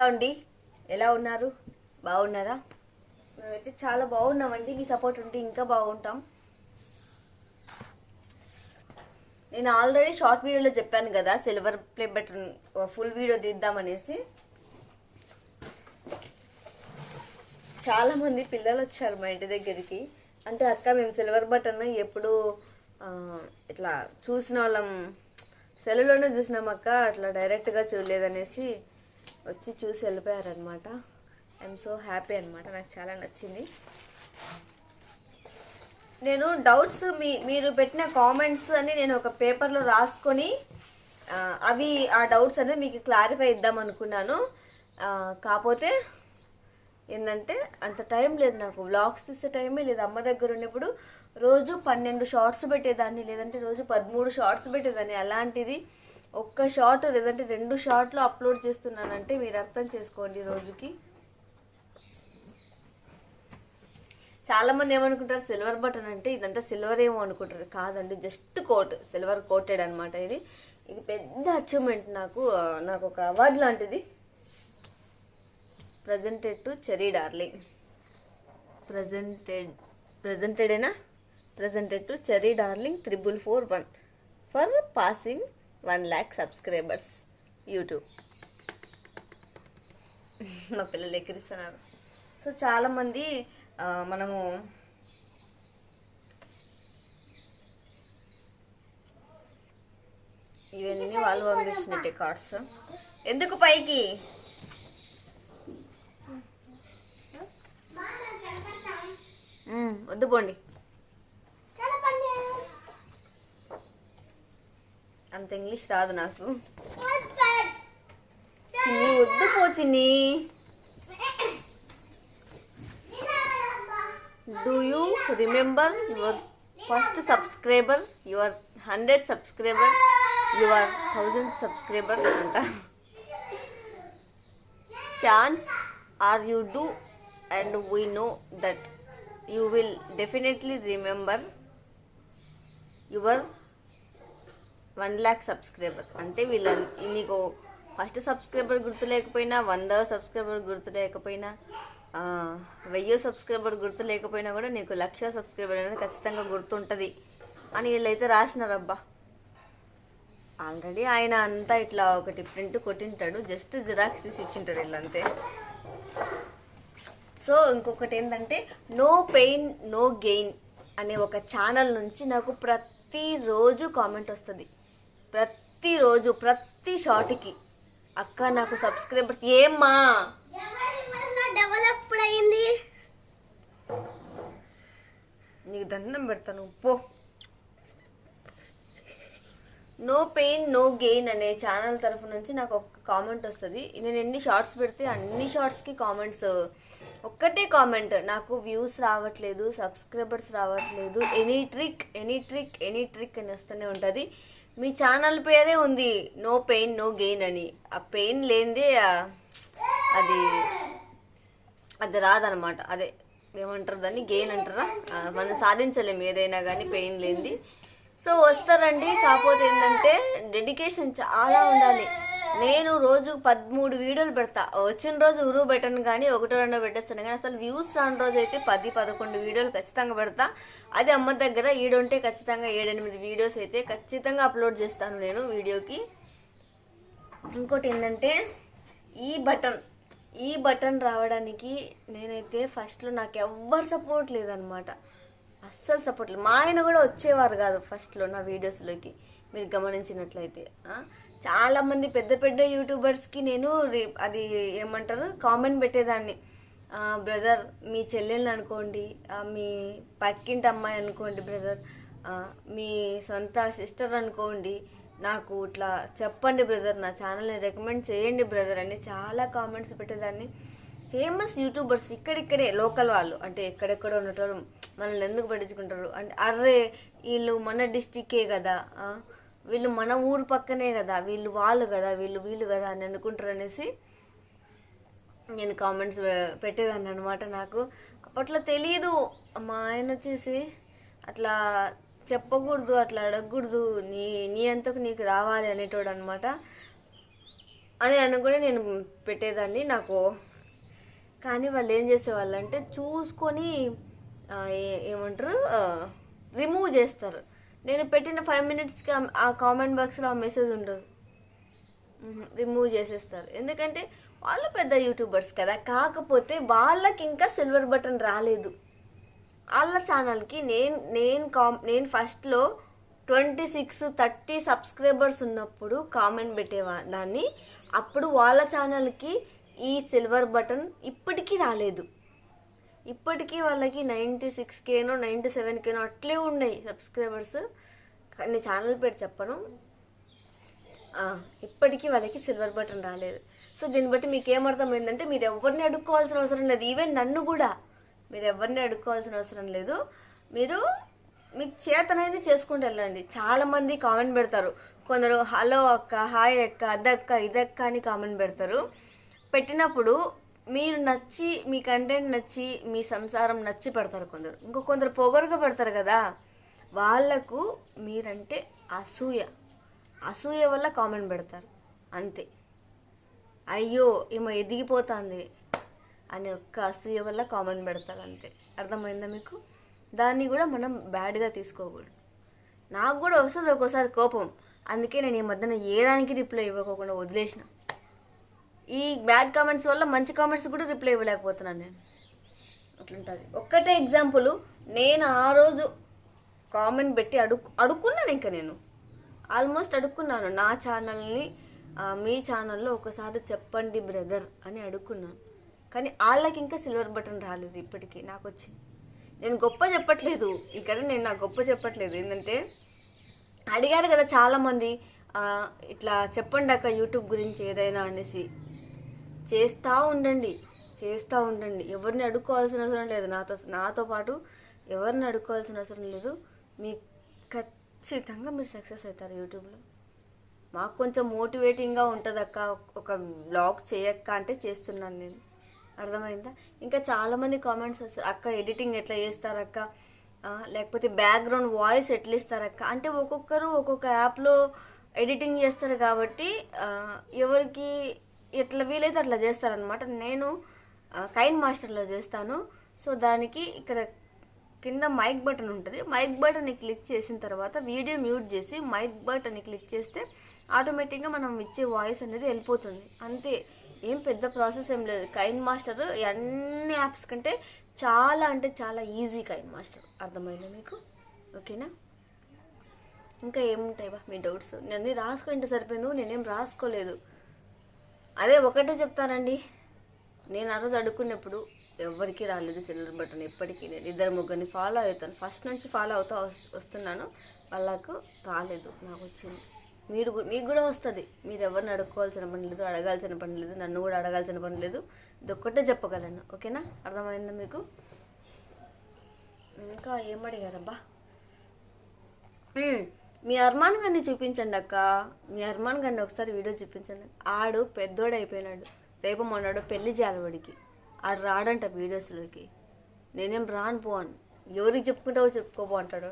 ఎలా ఉండి? ఎలా ఉన్నారు? బాగున్నారా? మేమైతే చాలా బాగున్నామండి. మీ సపోర్ట్ ఉంటే ఇంకా బాగుంటాం. నేను ఆల్రెడీ షార్ట్ వీడియోలో చెప్పాను కదా silver play button full video తీద్దామనేసి. చాలామంది పిల్లలు వచ్చారు మా ఇంటి దగ్గరికి. అంటే అక్క మేము సిల్వర్ బటన్ ఎప్పుడు ఇట్లా చూసిన వాళ్ళం సెల్లులోనే చూసినాం అక్క అట్లా డైరెక్ట్గా చూడలేదనేసి వచ్చి చూసి వెళ్ళిపోయారనమాట ఐఎమ్ సో హ్యాపీ అనమాట నాకు చాలా నచ్చింది. నేను డౌట్స్ మీ మీరు పెట్టిన కామెంట్స్ అని నేను ఒక పేపర్లో రాసుకొని అవి ఆ డౌట్స్ అనేవి మీకు క్లారిఫై ఇద్దాం అనుకున్నాను. కాకపోతే ఏంటంటే అంత టైం లేదు నాకు. వ్లాగ్స్ తీసే టైమే లేదు. అమ్మ దగ్గర ఉన్నప్పుడు రోజు పన్నెండు షార్ట్స్ పెట్టేదాన్ని లేదంటే రోజు పదమూడు షార్ట్స్ పెట్టేదాన్ని. అలాంటిది ఒక్క షార్ట్ లేదంటే రెండు షార్ట్లు అప్లోడ్ చేస్తున్నానంటే మీరు అర్థం చేసుకోండి రోజుకి. చాలామంది ఏమనుకుంటారు సిల్వర్ బటన్ అంటే ఇదంతా సిల్వర్ ఏమో అనుకుంటారు. కాదండి జస్ట్ కోట్ సిల్వర్ కోటెడ్ అనమాట ఇది. ఇది పెద్ద అచీవ్మెంట్ నాకు నాకు ఒక అవార్డు లాంటిది. Presented to cherry darling presented ప్రజెంటెడేనా presented to cherry darling triple four one for passing one lakh subscribers YouTube. మా పిల్లలు ఎక్కిరిస్తున్నారు. సో చాలామంది మనము ఇవన్నీ వాళ్ళు పంపించినట్టే కార్డ్స్. ఎందుకు పైకి? వద్దు పోండి. ఇంగ్లీష్ రాదు నాకు. చిన్ని వద్దు పో చిన్ని. Do you remember your first subscriber your hundred subscriber your thousand subscriber అంట. Chance are you do and we know that you will definitely remember your one lakh subscriber. అంటే వీళ్ళ నీకు ఫస్ట్ సబ్స్క్రైబర్ గుర్తు లేకపోయినా వంద సబ్స్క్రైబర్ గుర్తు లేకపోయినా వెయ్యి సబ్స్క్రైబర్ గుర్తు లేకపోయినా కూడా నీకు లక్ష సబ్స్క్రైబర్ అనేది ఖచ్చితంగా గుర్తుంటుంది అని వీళ్ళైతే రాసినారబ్బా. ఆల్రెడీ ఆయన అంతా ఇట్లా ఒకటి ప్రింట్ కొట్టింటాడు జస్ట్ జిరాక్స్ తీసి ఇచ్చింటాడు వీళ్ళంతే. సో ఇంకొకటి ఏంటంటే నో పెయిన్ నో గెయిన్ అనే ఒక ఛానల్ నుంచి నాకు ప్రతిరోజు కామెంట్ వస్తుంది. ప్రతిరోజు ప్రతి షార్ట్కి అక్క నాకు సబ్స్క్రైబర్స్ ఏమ్మా? డెవలప్ అయింది? నీకు దండం పెడతాను పో. నో పెయిన్ నో గెయిన్ అనే ఛానల్ తరఫు నుంచి నాకు ఒక కామెంట్ వస్తుంది. నేను ఎన్ని షార్ట్స్ పెడితే అన్ని షార్ట్స్కి కామెంట్స్ ఒక్కటే కామెంట్ నాకు వ్యూస్ రావట్లేదు సబ్స్క్రైబర్స్ రావట్లేదు. Any trick any trick any trick అని వస్తూనే ఉంటుంది. మీ ఛానల్ పేరే ఉంది నో పెయిన్ నో గెయిన్ అని. ఆ పెయిన్ లేనిదే అది అది రాదనమాట. అదే ఏమంటారు దాన్ని? గెయిన్ అంటారా? మనం సాధించలేము. ఏదైనా కానీ పెయిన్ లేనిది. సో వస్తారండి. కాకపోతే ఏంటంటే డెడికేషన్ చాలా ఉండాలి. నేను రోజు పదమూడు వీడియోలు పెడతా. వచ్చిన రోజు ఉరువు పెట్టను కానీ ఒకటో రెండో పెట్టేస్తాను. కానీ అసలు వ్యూస్ రాని రోజు అయితే పది పదకొండు వీడియోలు ఖచ్చితంగా పెడతా. అది అమ్మ దగ్గర ఈడుంటే ఖచ్చితంగా ఏడెనిమిది వీడియోస్ అయితే ఖచ్చితంగా అప్లోడ్ చేస్తాను నేను వీడియోకి. ఇంకోటి ఏంటంటే ఈ బటన్ ఈ బటన్ రావడానికి నేనైతే ఫస్ట్లో నాకు ఎవ్వరు సపోర్ట్ లేదనమాట. అస్సలు సపోర్ట్ లేదు. మా ఆయన కూడా వచ్చేవారు కాదు ఫస్ట్లో నా వీడియోస్లోకి. మీరు గమనించినట్లయితే చాలామంది చాలా మంది పెద్ద పెద్ద యూట్యూబర్స్కి నేను అది ఏమంటారు కామెంట్ పెట్టేదాన్ని. బ్రదర్ మీ చెల్లెల్ని అనుకోండి మీ పక్కింటి అమ్మాయి అనుకోండి బ్రదర్ మీ సొంత సిస్టర్ అనుకోండి నాకు ఇట్లా చెప్పండి బ్రదర్ నా ఛానల్ని రికమెండ్ చేయండి బ్రదర్ అని చాలా కామెంట్స్ పెట్టేదాన్ని. ఫేమస్ యూట్యూబర్స్ ఇక్కడిక్కడే లోకల్ వాళ్ళు అంటే ఎక్కడెక్కడ ఉండటం మనల్ని ఎందుకు పట్టించుకుంటారు? అంటే అర్రే వీళ్ళు మన డిస్టిక్కే కదా వీళ్ళు మన ఊరు పక్కనే కదా వీళ్ళు వాళ్ళు కదా వీళ్ళు వీళ్ళు కదా అని అనుకుంటారు అనేసి నేను కామెంట్స్ పెట్టేదాన్ని అనమాట నాకు. అప్పట్లో తెలియదు మా ఆయన వచ్చేసి అట్లా చెప్పకూడదు అట్లా అడగకూడదు నీ నీ అంతకు నీకు రావాలి అనేటోడు అనమాట అని అనుకుని నేను పెట్టేదాన్ని నాకు. కానీ వాళ్ళు ఏం చేసేవాళ్ళు అంటే చూసుకొని ఏ- ఏమంటారు రిమూవ్ చేస్తారు. నేను పెట్టిన ఫైవ్ మినిట్స్కి ఆ- కామెంట్ బాక్స్లో ఆ మెసేజ్ ఉండదు. రిమూవ్ చేసేస్తారు. ఎందుకంటే వాళ్ళు పెద్ద యూట్యూబర్స్ కదా. కాకపోతే వాళ్ళకి ఇంకా సిల్వర్ బటన్ రాలేదు. వాళ్ళ ఛానల్కి నేను నేను కామ్ నేను ఫస్ట్లో ట్వంటీ సిక్స్ థర్టీ సబ్స్క్రైబర్స్ ఉన్నప్పుడు కామెంట్ పెట్టేవా దాన్ని అప్పుడు వాళ్ళ ఛానల్కి ఈ సిల్వర్ బటన్ ఇప్పటికీ రాలేదు. ఇప్పటికీ వాళ్ళకి నైంటీ సిక్స్ కేనో నైంటీ సెవెన్ కేనో అట్లే ఉన్నాయి సబ్స్క్రైబర్స్. కానీ ఛానల్ పేరు చెప్పను. ఇప్పటికీ వాళ్ళకి సిల్వర్ బటన్ రాలేదు. సో దీన్ని బట్టి మీకు ఏమర్థమైందంటే మీరు ఎవరిని అడుక్కోవాల్సిన అవసరం లేదు. ఈవెన్ నన్ను కూడా మీరు ఎవరిని అడుక్కోవాల్సిన అవసరం లేదు. మీరు మీకు చేతనైతే చేసుకుంటూ వెళ్ళండి. చాలామంది కామెంట్ పెడతారు. కొందరు హలో అక్క హాయ్ అక్క అదక్క ఇదక్క అని కామెంట్ పెడతారు. పెట్టినప్పుడు మీరు నచ్చి మీ కంటెంట్ నచ్చి మీ సంసారం నచ్చి పెడతారు కొందరు. ఇంకో కొందరు పొగరుగా పెడతారు కదా వాళ్ళకు మీరంటే అసూయ. అసూయ వల్ల కామెంట్ పెడతారు. అంతే. అయ్యో ఈమె ఎదిగిపోతుంది అనే ఒక్క అసూయ వల్ల కామెంట్ పెడతారు అంతే. అర్థమైందా మీకు? దాన్ని కూడా మనం బ్యాడ్గా తీసుకోకూడదు. నాకు కూడా వస్తుంది ఒక్కోసారి కోపం. అందుకే నేను ఈ మధ్యన ఏ దానికి రిప్లై ఇవ్వకోకుండా వదిలేసిన. ఈ బ్యాడ్ కామెంట్స్ వల్ల మంచి కామెంట్స్ కూడా రిప్లై ఇవ్వలేకపోతున్నాను నేను. అట్లుంటుంది. ఒక్కటే ఎగ్జాంపుల్ నేను ఆ రోజు కామెంట్ పెట్టి అడుగు అడుక్కున్నాను ఇంకా నేను. ఆల్మోస్ట్ అడుక్కున్నాను. నా ఛానల్ని మీ ఛానల్లో ఒకసారి చెప్పండి బ్రదర్ అని అడుక్కున్నాను. కానీ వాళ్ళకి ఇంకా సిల్వర్ బటన్ రాలేదు ఇప్పటికీ నాకు వచ్చి. నేను గొప్ప చెప్పట్లేదు. ఇక్కడ నేను నా గొప్ప చెప్పట్లేదు. ఏంటంటే అడిగారు కదా చాలామంది ఇట్లా చెప్పండి అక్క యూట్యూబ్ గురించి ఏదైనా అనేసి. చేస్తూ ఉండండి చేస్తూ ఉండండి. ఎవరిని అడుక్కోవాల్సిన అవసరం లేదు. నాతో నాతో పాటు ఎవరిని అడుక్కోవాల్సిన అవసరం లేదు. మీ ఖచ్చితంగా మీరు సక్సెస్ అవుతారు యూట్యూబ్లో. మాకు కొంచెం మోటివేటింగ్గా ఉంటుంది అక్క ఒక బ్లాగ్ చేయక్క అంటే చేస్తున్నాను నేను. అర్థమైందా? ఇంకా చాలామంది కామెంట్స్ వస్తారు అక్క ఎడిటింగ్ ఎట్లా చేస్తారక్క? లేకపోతే బ్యాక్గ్రౌండ్ వాయిస్ ఎట్లా ఇస్తారక్క? అంటే ఒక్కొక్కరు ఒక్కొక్క యాప్లో ఎడిటింగ్ చేస్తారు కాబట్టి ఎవరికి ఎట్లా వీలైతే అట్లా చేస్తారనమాట నేను కైన్ మాస్టర్లో చేస్తాను. సో దానికి ఇక్కడ కింద మైక్ బటన్ ఉంటుంది. మైక్ బటన్ని క్లిక్ చేసిన తర్వాత వీడియో మ్యూట్ చేసి మైక్ బటన్ని క్లిక్ చేస్తే ఆటోమేటిక్గా మనం ఇచ్చే వాయిస్ అనేది వెళ్ళిపోతుంది. అంతే. ఏం పెద్ద ప్రాసెస్ ఏం లేదు. కైన్ మాస్టర్ అన్ని యాప్స్ కంటే చాలా అంటే చాలా ఈజీ కైన్ మాస్టర్. అర్థమైందా మీకు? ఓకేనా? ఇంకా ఏముంటాయి బా మీ డౌట్స్? నేను రాసుకుంటే సరిపోయింది. నేనేం రాసుకోలేదు. అదే ఒకటే చెప్తానండి. నేను ఆ రోజు అడుక్కున్నప్పుడు ఎవరికి రాలేదు సిల్వర్ బటన్ ఎప్పటికీ. నేను ఇద్దరు ముగ్గురిని ఫాలో అవుతాను. ఫస్ట్ నుంచి ఫాలో అవుతూ వస్తున్నాను. వాళ్ళకు రాలేదు. నాకు వచ్చింది. మీరు మీకు కూడా వస్తుంది. మీరు ఎవరిని అడుక్కోవాల్సిన పని లేదు అడగాల్సిన పని లేదు నన్ను కూడా అడగాల్సిన పని లేదు. ఇది ఒక్కటే చెప్పగలను. ఓకేనా? అర్థమైందా మీకు? ఇంకా ఏం అడిగారబ్బా? మీ అర్మాన్ గారిని చూపించండి అక్క. మీ అర్మాన్ గారిని ఒకసారి వీడియో చూపించండి. ఆడు పెద్దోడు అయిపోయినాడు. రేపు మొన్నాడు పెళ్ళి చేయాలి వాడికి. ఆడు రాడంట వీడియోస్లోకి. నేనేం రాను పోను. ఎవరికి చెప్పుకుంటావో చెప్పుకోబో అంటాడు.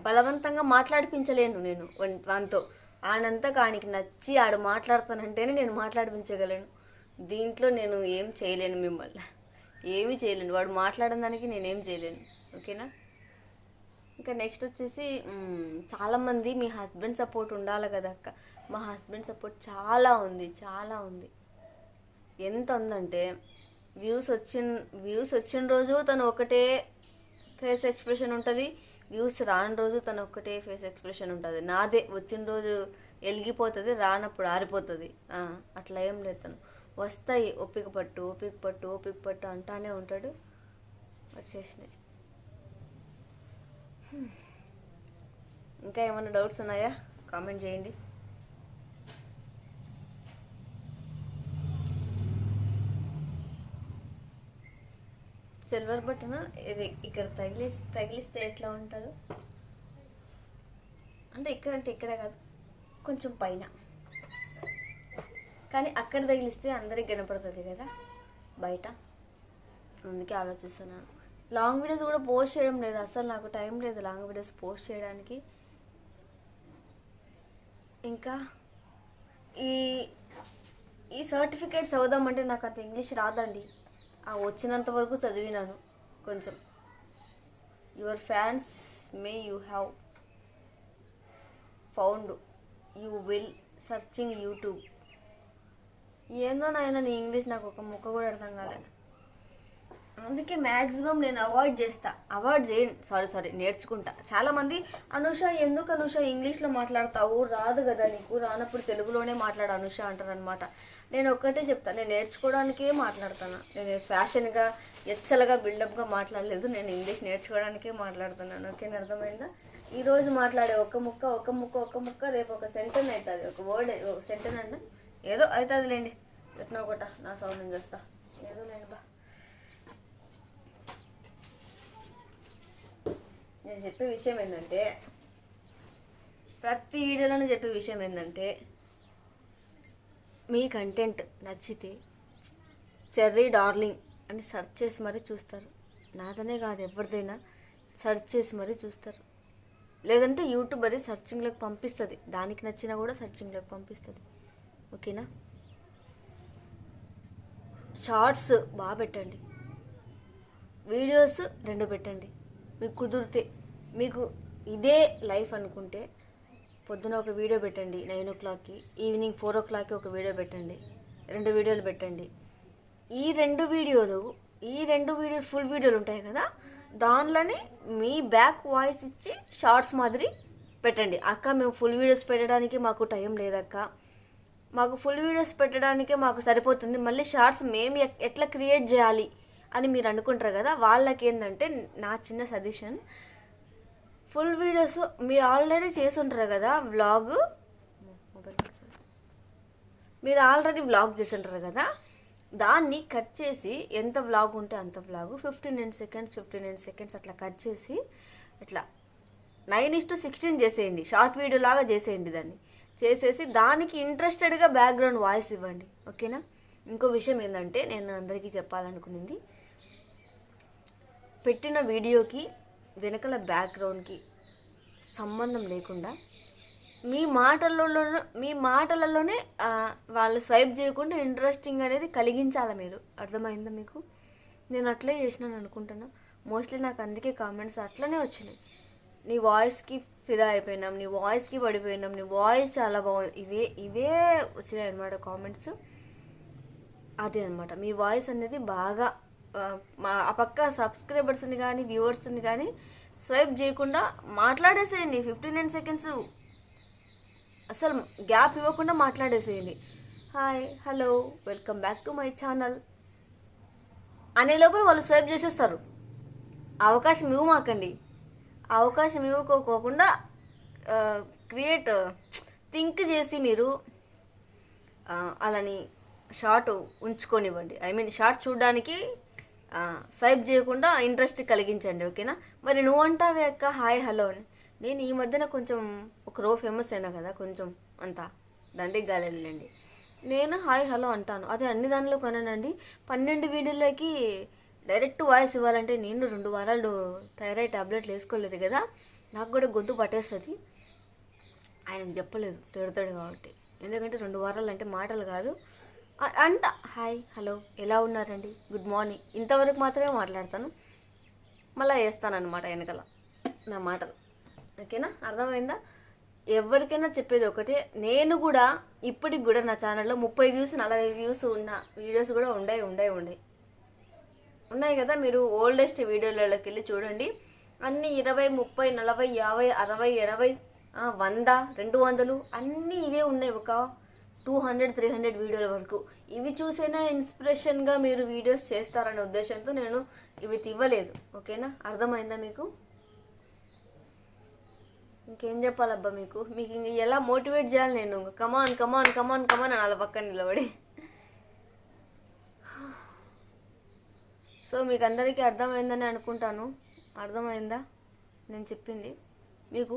బలవంతంగా మాట్లాడిపించలేను నేను వన్- వానితో. ఆనంతా కానికి నచ్చి ఆడు మాట్లాడతానంటేనే నేను మాట్లాడిపించగలను. దీంట్లో నేను ఏం చేయలేను మిమ్మల్ని. ఏమీ చేయలేను. వాడు మాట్లాడడానికి నేనేం చేయలేను. ఓకేనా? ఇంకా నెక్స్ట్ వచ్చేసి చాలామంది మీ హస్బెండ్ సపోర్ట్ ఉండాలి కదా అక్క. మా హస్బెండ్ సపోర్ట్ చాలా ఉంది చాలా ఉంది. ఎంత ఉందంటే వ్యూస్ వచ్చిన వ్యూస్ వచ్చిన రోజు తను ఒకటే ఫేస్ ఎక్స్ప్రెషన్ ఉంటుంది వ్యూస్ రాని రోజు తను ఒకటే ఫేస్ ఎక్స్ప్రెషన్ ఉంటుంది. నాదే వచ్చిన రోజు వెలిగిపోతుంది రానప్పుడు ఆరిపోతుంది. అట్లా ఏం లేదు తను. వస్తాయి ఓపిక పట్టు ఓపిక పట్టు ఓపిక పట్టు అంటానే ఉంటాడు. వచ్చేసినాయి. ఇంకా ఏమైనా డౌట్స్ ఉన్నాయా? కామెంట్ చేయండి. సిల్వర్ బటన్ ఇది ఇక్కడ తగిలి తగిలిస్తే ఎట్లా ఉంటుందో? అంటే ఇక్కడ అంటే ఇక్కడ కాదు కొంచెం పైన. కానీ అక్కడ తగిలిస్తే అందరికి కనపడుతుంది కదా బయట. అందుకే ఆలోచిస్తున్నాను. లాంగ్ వీడియోస్ కూడా పోస్ట్ చేయడం లేదు. అసలు నాకు టైం లేదు లాంగ్ వీడియోస్ పోస్ట్ చేయడానికి. ఇంకా ఈ ఈ సర్టిఫికేట్ చదువుదామంటే నాకు అంత ఇంగ్లీష్ రాదండి. ఆ వచ్చినంత వరకు చదివినాను కొంచెం. Your fans may you have found you will searching YouTube ఏందో నాయన నీ ఇంగ్లీష్ నాకు ఒక ముక్క కూడా అర్థం కాలేదు. అందుకే మ్యాక్సిమం నేను అవాయిడ్ చేస్తా. అవాయిడ్ చేయండి సారీ సారీ నేర్చుకుంటా. చాలామంది అనుష ఎందుకు అనుష? ఇంగ్లీష్లో మాట్లాడతావు? రాదు కదా నీకు. రానప్పుడు తెలుగులోనే మాట్లాడు అనుష అంటారనమాట నేను ఒక్కటే చెప్తాను నేను నేర్చుకోవడానికే మాట్లాడతాను. నేను ఫ్యాషన్గా ఎచ్చలగా బిల్డప్గా మాట్లాడలేదు. నేను ఇంగ్లీష్ నేర్చుకోవడానికే మాట్లాడుతున్నాను. ఓకేనా? అర్థమైందా? ఈరోజు మాట్లాడే ఒక ముక్క ఒక ముక్క ఒక ముక్క రేపు ఒక సెంటెన్ అవుతుంది ఒక వర్డ్ సెంటెన్ అంటే ఏదో అవుతుంది లేండి ఒకట. నా సౌండ్ నేను చేస్తా. ఏదో లేండి బా నేను చెప్పే విషయం ఏంటంటే ప్రతి వీడియోలోనూ చెప్పే విషయం ఏంటంటే మీ కంటెంట్ నచ్చితే చెర్రీ డార్లింగ్ అని సెర్చ్ చేసి మరీ చూస్తారు. నాదనే కాదు ఎవరిదైనా సెర్చ్ చేసి మరీ చూస్తారు. లేదంటే యూట్యూబ్ అది సర్చింగ్లోకి పంపిస్తుంది. దానికి నచ్చినా కూడా సర్చింగ్లోకి పంపిస్తుంది. ఓకేనా? షార్ట్స్ బాగా పెట్టండి. వీడియోస్ రెండు పెట్టండి. మీకు కుదిరితే మీకు ఇదే లైఫ్ అనుకుంటే పొద్దున ఒక వీడియో పెట్టండి నైన్ ఓ క్లాక్కి ఈవినింగ్ ఫోర్ ఓ క్లాక్కి ఒక వీడియో పెట్టండి రెండు వీడియోలు పెట్టండి. ఈ రెండు వీడియోలు ఈ రెండు వీడియో ఫుల్ వీడియోలు ఉంటాయి కదా దానిలోనే మీ బ్యాక్ వాయిస్ ఇచ్చి షార్ట్స్ మాదిరి పెట్టండి. అక్క మేము ఫుల్ వీడియోస్ పెట్టడానికి మాకు టైం లేదక్క. మాకు ఫుల్ వీడియోస్ పెట్టడానికే మాకు సరిపోతుంది. మళ్ళీ షార్ట్స్ మేము ఎట్లా క్రియేట్ చేయాలి అని మీరు అనుకుంటారు కదా వాళ్ళకి ఏంటంటే నా చిన్న సజెషన్ ఫుల్ వీడియోస్ మీరు ఆల్రెడీ చేసి ఉంటారు కదా వ్లాగ్? మీరు ఆల్రెడీ వ్లాగ్ చేసి ఉంటారు కదా? దాన్ని కట్ చేసి ఎంత వ్లాగ్ ఉంటే అంత vlog. Fifteen nine seconds fifty nine seconds అట్లా కట్ చేసి ఇట్లా నైన్ ఇస్ టు సిక్స్టీన్ చేసేయండి. షార్ట్ వీడియో లాగా చేసేయండి దాన్ని. చేసేసి దానికి ఇంట్రెస్టెడ్గా బ్యాక్గ్రౌండ్ వాయిస్ ఇవ్వండి. ఓకేనా? ఇంకో విషయం ఏంటంటే నేను అందరికీ చెప్పాలనుకునింది పెట్టిన వీడియోకి వెనకల బ్యాక్గ్రౌండ్కి సంబంధం లేకుండా మీ మాటలలో మీ మాటలలోనే వాళ్ళు స్వైప్ చేయకుండా ఇంట్రెస్టింగ్ అనేది కలిగించాలి మీరు? అర్థమైందా మీకు? నేను అట్లే చేసినాను అనుకుంటున్నా. మోస్ట్లీ నాకు అందుకే కామెంట్స్ అట్లనే వచ్చినాయి. నీ వాయిస్కి ఫిదా అయిపోయినాం నీ వాయిస్కి పడిపోయినాం నీ వాయిస్ చాలా బాగుంది ఇవే ఇవే వచ్చినాయి అనమాట కామెంట్స్. అదే అనమాట మీ వాయిస్ అనేది బాగా మా ఆ పక్క సబ్స్క్రైబర్స్ని కానీ వ్యూవర్స్ని కానీ స్వైప్ చేయకుండా మాట్లాడేసేయండి. ఫిఫ్టీ నైన్ సెకండ్స్ అసలు గ్యాప్ ఇవ్వకుండా మాట్లాడేసేయండి. Hi hello welcome back to my channel అనే లోపల వాళ్ళు స్వైప్ చేసేస్తారు. అవకాశం ఇవ్వమాకండి. ఆ అవకాశం ఇవ్వకోకుండా క్రియేట్ థింక్ చేసి మీరు అలాని షార్ట్ ఉంచుకొనివ్వండి. ఐ మీన్ షార్ట్ చూడడానికి స్వైప్ చేయకుండా ఇంట్రెస్ట్ కలిగించండి ఓకేనా మరి నువ్వు అంటావే అక్క హాయ్ హలో అని. నేను ఈ మధ్యన కొంచెం ఒక రో ఫేమస్ అయినా కదా కొంచెం అంతా దండికి గాలేండి నేను హాయ్ హలో అంటాను. అదే అన్ని దానిలో కొనండి పన్నెండు వీడియోలకి డైరెక్ట్ వాయిస్ ఇవ్వాలంటే నేను రెండు వారాలు థైరాయిడ్ టాబ్లెట్లు వేసుకోలేదు కదా నాకు కూడా గొంతు పట్టేస్తుంది. ఆయనకు చెప్పలేదు తిడతాడు కాబట్టి. ఎందుకంటే రెండు వారాలు అంటే మాటలు కాదు. అంట. Hi hello. ఎలా ఉన్నారండి? Good morning. ఇంతవరకు మాత్రమే మాట్లాడతాను. మళ్ళీ వేస్తానమాట వెనకాల నా మాటలు. ఓకేనా? అర్థమైందా? ఎవరికైనా చెప్పేది ఒకటే. నేను కూడా ఇప్పటికి కూడా నా ఛానల్లో ముప్పై వ్యూస్ నలభై వ్యూస్ ఉన్న వీడియోస్ కూడా ఉండే ఉండే ఉండే. ఉన్నాయి కదా? మీరు ఓల్డెస్ట్ వీడియోలలోకి వెళ్ళి చూడండి. అన్ని ఇరవై ముప్పై నలభై యాభై అరవై ఎనభై వంద రెండు వందలు అన్నీ ఇవే ఉన్నాయి ఒక టూ హండ్రెడ్ త్రీ హండ్రెడ్ వీడియోల వరకు. ఇవి చూసైనా ఇన్స్పిరేషన్గా మీరు వీడియోస్ చేస్తారనే ఉద్దేశంతో నేను ఇవి ఇవ్వలేదు ఓకేనా? అర్థమైందా మీకు? ఇంకేం చెప్పాలబ్బా మీకు? మీకు ఇంక ఎలా మోటివేట్ చేయాలి నేను? కమాన్ కమాన్ కమాన్ కమాన్ అని వాళ్ళ పక్కన నిలబడి. సో మీకు అందరికీ అర్థమైందని అనుకుంటాను. అర్థమైందా? నేను చెప్పింది. మీకు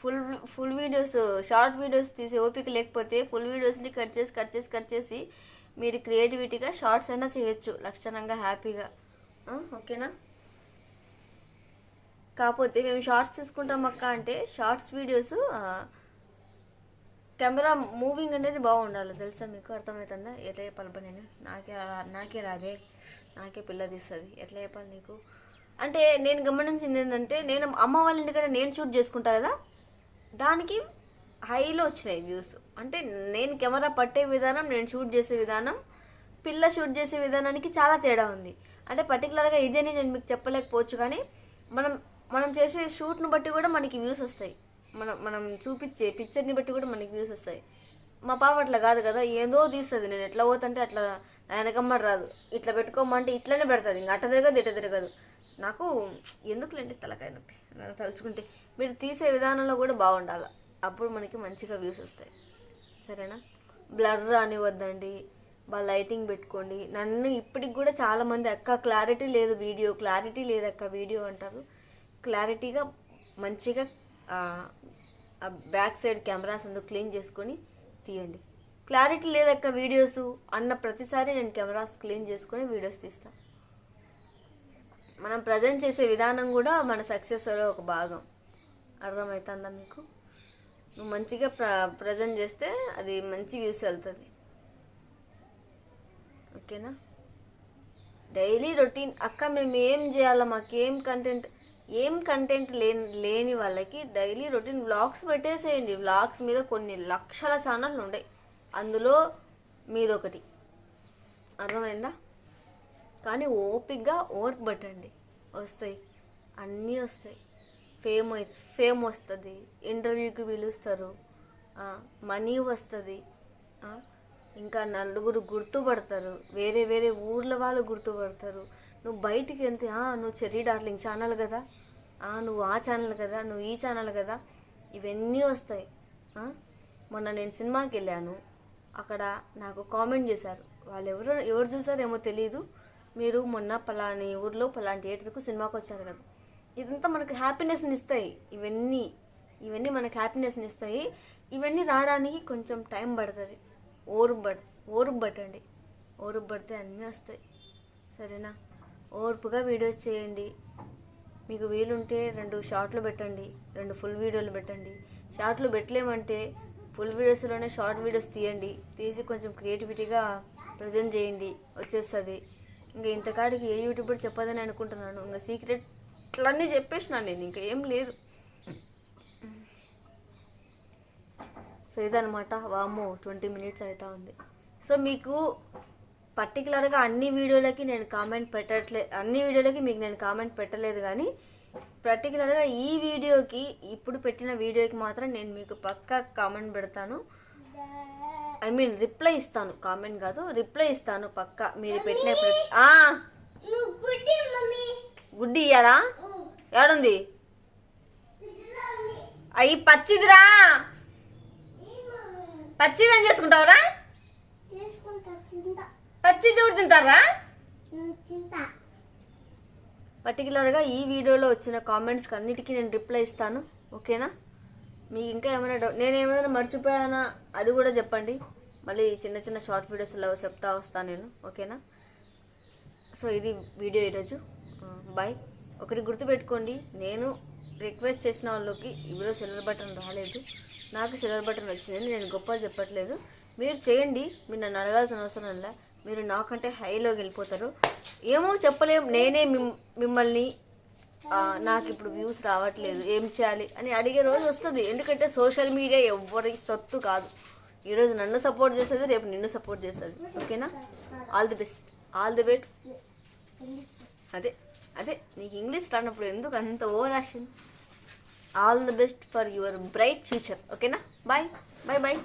full full videos short videos తీసే ఓపిక లేకపోతే ఫుల్ వీడియోస్ని కట్ చేసి కట్ చేసి కట్ చేసి మీరు క్రియేటివిటీగా షార్ట్స్ అయినా చేయొచ్చు లక్షణంగా హ్యాపీగా ఓకేనా? కాకపోతే మేము షార్ట్స్ తీసుకుంటాం అక్క అంటే షార్ట్స్ వీడియోస్ కెమెరా మూవింగ్ అనేది బాగుండాలి తెలుసా మీకు? అర్థమవుతుందా? ఎట్లా చెప్పాలి నేను? నాకే నాకే రాదే. నాకే పిల్ల తీస్తుంది. ఎట్లా చెప్పాలి నీకు? అంటే నేను గమనించింది ఏంటంటే నేను అమ్మ వాళ్ళ ఇంటికన్నా నేను షూట్ చేసుకుంటా కదా? దానికి హైలో వచ్చినాయి వ్యూస్ అంటే నేను కెమెరా పట్టే విధానం నేను షూట్ చేసే విధానం పిల్ల షూట్ చేసే విధానానికి చాలా తేడా ఉంది. అంటే పర్టికులర్గా ఇదేని నేను మీకు చెప్పలేకపోవచ్చు కానీ మనం మనం చేసే షూట్ను బట్టి కూడా మనకి వ్యూస్ వస్తాయి. మనం మనం చూపించే పిక్చర్ని బట్టి కూడా మనకి వ్యూస్ వస్తాయి. మా పాప అట్లా కాదు కదా ఏదో తీస్తుంది. నేను ఎట్లా పోతుంటే అట్లా వెనకమ్మ రాదు. ఇట్లా పెట్టుకోమంటే ఇట్లనే పెడుతుంది. ఇంకా అట్ట తిరగదు ఇట్ట తిరగదు. నాకు ఎందుకులేండి తలకాయ నొప్పి. నాకు తలుచుకుంటే మీరు తీసే విధానంలో కూడా బాగుండాలి. అప్పుడు మనకి మంచిగా వ్యూస్ వస్తాయి. సరేనా? బ్లర్ రానివద్దండి బాగా లైటింగ్ పెట్టుకోండి. నన్ను ఇప్పటికి కూడా చాలా మంది అక్క క్లారిటీ లేదు వీడియో క్లారిటీ లేదు అక్క వీడియో అంటారు. క్లారిటీగా మంచిగా బ్యాక్ సైడ్ కెమెరాస్ అందుకు క్లీన్ చేసుకొని తీయండి. క్లారిటీ లేదక్క వీడియోస్ అన్న ప్రతిసారి నేను కెమెరాస్ క్లీన్ చేసుకొని వీడియోస్ తీస్తాను మనం ప్రజెంట్ చేసే విధానం కూడా మన సక్సెస్లో ఒక భాగం. అర్థమవుతుందా మీకు? నువ్వు మంచిగా ప్ర ప్రజెంట్ చేస్తే అది మంచి వ్యూస్ వెళ్తుంది. ఓకేనా? డైలీ రొటీన్ అక్క మేము ఏం చేయాలా మాకు ఏం కంటెంట్ ఏం కంటెంట్ లేని లేని వాళ్ళకి డైలీ రొటీన్ వ్లాగ్స్ పెట్టేసేయండి. వ్లాగ్స్ మీద కొన్ని లక్షల ఛానళ్ళు ఉంటాయి. అందులో మీదొకటి. అర్థమైందా? కానీ ఓపిక్గా ఓర్క్ పట్టండి వస్తాయి. అన్నీ వస్తాయి. ఫేమ్ ఫేమ్ వస్తుంది. ఇంటర్వ్యూకి పిలుస్తారు. మనీ వస్తుంది. ఇంకా నలుగురు గుర్తుపడతారు. వేరే వేరే ఊర్ల వాళ్ళు గుర్తుపడతారు. నువ్వు బయటికి వెళ్తే "ఆ, నువ్వు చెర్రీ డార్లింగ్ ఛానల్ కదా? నువ్వు ఆ ఛానల్ కదా? నువ్వు ఈ ఛానల్ కదా? ఇవన్నీ వస్తాయి. మొన్న నేను సినిమాకి వెళ్ళాను. అక్కడ నాకు కామెంట్ చేశారు. వాళ్ళు ఎవరు ఎవరు చూసారేమో తెలియదు మీరు మొన్న పలాని ఊర్లో పలాని థియేటర్కు సినిమాకి వచ్చారు కదా. ఇదంతా మనకు హ్యాపీనెస్ని ఇస్తాయి. ఇవన్నీ ఇవన్నీ మనకు హ్యాపీనెస్ని ఇస్తాయి. ఇవన్నీ రావడానికి కొంచెం టైం పడుతుంది. ఓర్పు పడ్ ఓర్పు పట్టండి పడితే అన్నీ వస్తాయి. సరేనా? ఓర్పుగా వీడియోస్ చేయండి. మీకు వీలుంటే రెండు షార్ట్లు పెట్టండి. రెండు ఫుల్ వీడియోలు పెట్టండి. షార్ట్లు పెట్టలేమంటే ఫుల్ వీడియోస్లోనే షార్ట్ వీడియోస్ తీయండి. తీసి కొంచెం క్రియేటివిటీగా ప్రజెంట్ చేయండి. వచ్చేస్తుంది. ఇంకా ఇంతకాడికి ఏ యూట్యూబర్ చెప్పదని అనుకుంటున్నాను. ఇంకా సీక్రెట్ అన్నీ చెప్పేసినాను నేను ఇంకా ఏం లేదు. సో ఇదనమాట వామ్మో ట్వంటీ మినిట్స్ అవుతా ఉంది. సో మీకు పర్టికులర్గా అన్ని వీడియోలకి నేను కామెంట్ పెట్టట్లే అన్ని వీడియోలకి మీకు నేను కామెంట్ పెట్టలేదు కానీ పర్టికులర్గా ఈ వీడియోకి ఇప్పుడు పెట్టిన వీడియోకి మాత్రం నేను మీకు పక్కా కామెంట్ పెడతాను. ఐ మీన్ రిప్లై ఇస్తాను కామెంట్ కాదు రిప్లై ఇస్తాను పక్కా. మీరు పెట్టిన గుడ్డి ఇయ్యాలా? ఏడుంది? అయ్యి పచ్చిదిరా! పచ్చిదని చేసుకుంటావురా? పచ్చిది కూడా తింటారా? పర్టికులర్గా ఈ వీడియోలో వచ్చిన కామెంట్స్కి అన్నిటికీ నేను రిప్లై ఇస్తాను ఓకేనా? మీకు ఇంకా ఏమైనా డౌట్ నేను ఏమైనా మర్చిపోయానా? అది కూడా చెప్పండి. మళ్ళీ చిన్న చిన్న షార్ట్ వీడియోస్లో చెప్తా వస్తాను నేను ఓకేనా? సో ఇది వీడియో ఈరోజు. బాయ్ ఒకటి గుర్తుపెట్టుకోండి నేను రిక్వెస్ట్ చేసిన వాళ్ళకి ఇప్పుడు సిల్వర్ బటన్ రాలేదు. నాకు సిల్వర్ బటన్ వచ్చింది నేను గొప్ప చెప్పట్లేదు. మీరు చేయండి మీరు నన్ను అడగాల్సిన అవసరం లే మీరు నాకంటే హైలోకి వెళ్ళిపోతారు. ఏమో చెప్పలేము నేనే మిమ్- మిమ్మల్ని నాకు ఇప్పుడు వ్యూస్ రావట్లేదు ఏం చేయాలి అని అడిగే రోజు వస్తుంది. ఎందుకంటే సోషల్ మీడియా ఎవరి సొత్తు కాదు. ఈరోజు నన్ను సపోర్ట్ చేస్తుంది రేపు నిన్ను సపోర్ట్ చేస్తుంది. ఓకేనా? All the best all the best అదే అదే నీకు ఇంగ్లీష్ రానప్పుడు ఎందుకు అంత over action all the best for your bright future ఓకేనా? Bye bye bye